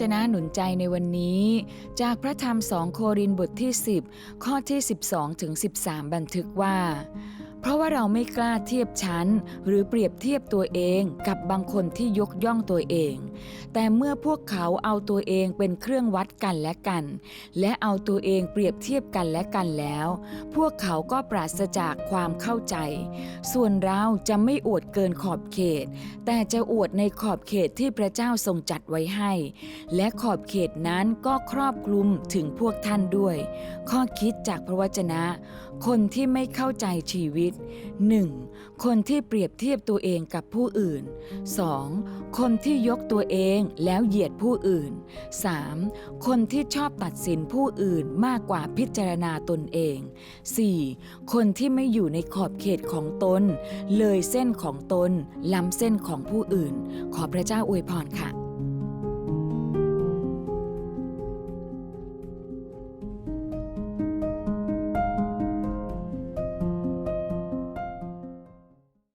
จนะหนุนใจในวันนี้ จากพระธรรมสองโครินบทที่ 10 ข้อที่ 12ถึง13 บันทึกว่า เพราะว่าเราไม่กล้าเทียบชั้น หรือเปรียบเทียบตัวเองกับบางคนที่ยกย่องตัวเอง แต่เมื่อพวกเขาเอาตัวเองเป็นเครื่องวัดกันและกัน และเอาตัวเองเปรียบเทียบกันและกันแล้ว พวกเขาก็ปราศจากความเข้าใจ ส่วนเราจะไม่อวดเกินขอบเขต แต่จะอวดในขอบเขตที่พระเจ้าทรงจัดไว้ให้ และขอบเขตนั้นก็ครอบคลุมถึงพวกท่านด้วย ข้อคิดจากพระวจนะ คนที่ไม่เข้าใจชีวิตวิต 1. คนที่เปรียบเทียบตัวเองกับผู้อื่น 2. คนที่ยกตัวเองแล้วเหยียดผู้อื่น 3. คนที่ชอบตัดสินผู้อื่นมากกว่าพิจารณาตนเอง 4. คนที่ไม่อยู่ในขอบเขตของตน เลยเส้นของตน ล้ำเส้นของผู้อื่น ขอพระเจ้าอวยพรค่ะ